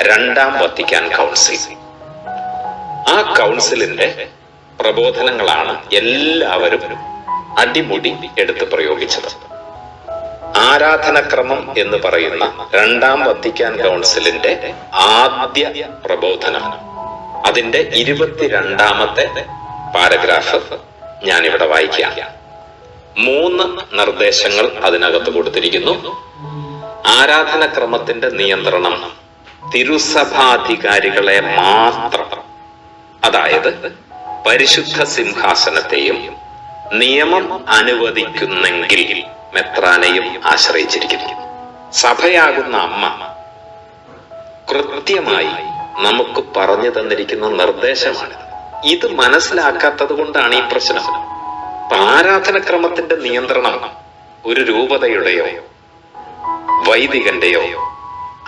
രണ്ടാം Vatican council ആ കൗൺസിലിന്റെ പ്രബോധനങ്ങളാണ് എല്ലാവരും അടിമുടി എടുത്ത് പ്രയോഗിച്ചത്. ആരാധനക്രമം എന്ന് പറയുന്ന രണ്ടാം വത്തിക്കാൻ കൗൺസിലിന്റെ ആദ്യ പ്രബോധനം. അതിന്റെ ഇരുപത്തിരണ്ടാമത്തെ പാരഗ്രാഫ് ഞാനിവിടെ വായിക്കാം. മൂന്ന് നിർദ്ദേശങ്ങൾ അതിനകത്ത് കൊടുത്തിരിക്കുന്നു. ആരാധനക്രമത്തിന്റെ നിയന്ത്രണം. തിരുസഭാധികാരികളെ മാത്രം. അതായത് പരിശുദ്ധ സിംഹാസനത്തെയും നിയമം അനുവദിക്കുന്നെങ്കിൽ മെത്രാനെയും ആശ്രയിച്ചിരിക്കുന്നു. സഭയാകുന്ന അമ്മ കൃത്യമായി നമുക്ക് പറഞ്ഞു തന്നിരിക്കുന്ന നിർദ്ദേശമാണ്. ഇത് മനസ്സിലാക്കാത്തത് കൊണ്ടാണ് ഈ പ്രശ്നം. ആരാധനക്രമത്തിന്റെ നിയന്ത്രണം ഒരു രൂപതയുടെയോ വൈദികന്റെയോ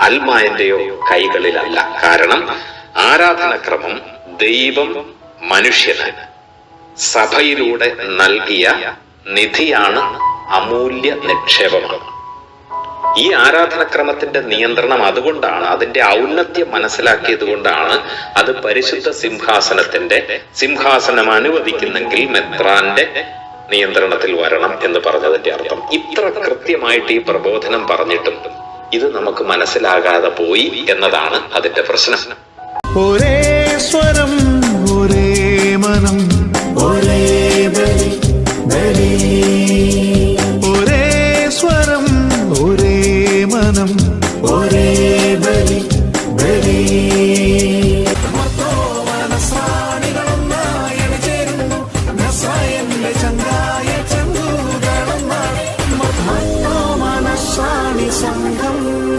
അൽമായന്റെയോ കൈകളിലല്ല. കാരണം ആരാധനക്രമം ദൈവം മനുഷ്യന് സഭയിലൂടെ നൽകിയ നിധിയാണ് അമൂല്യ നിക്ഷേപമാണ് ഈ ആരാധനക്രമത്തിന്റെ നിയന്ത്രണം അതുകൊണ്ടാണ് അതിന്റെ ഔന്നത്യം മനസ്സിലാക്കിയത് കൊണ്ടാണ് അത് പരിശുദ്ധ സിംഹാസനത്തിന്റെ സിംഹാസനം അനുവദിക്കുന്നെങ്കിൽ മെത്രാന്റെ നിയന്ത്രണത്തിൽ വരണം എന്ന് പറഞ്ഞതിന്റെ അർത്ഥം. ഇത്ര കൃത്യമായിട്ട് ഈ പ്രബോധനം പറഞ്ഞിട്ടും ഇത് നമുക്ക് മനസ്സിലാകാതെ പോയി എന്നതാണ് അതിന്റെ പ്രശ്നം. ഒരേ സ്വരം ഒരേ മനം. ഒരേ ബലി ബലി. ഒരേ സ്വരം ഒരേ മനം. ഒരേ 也想要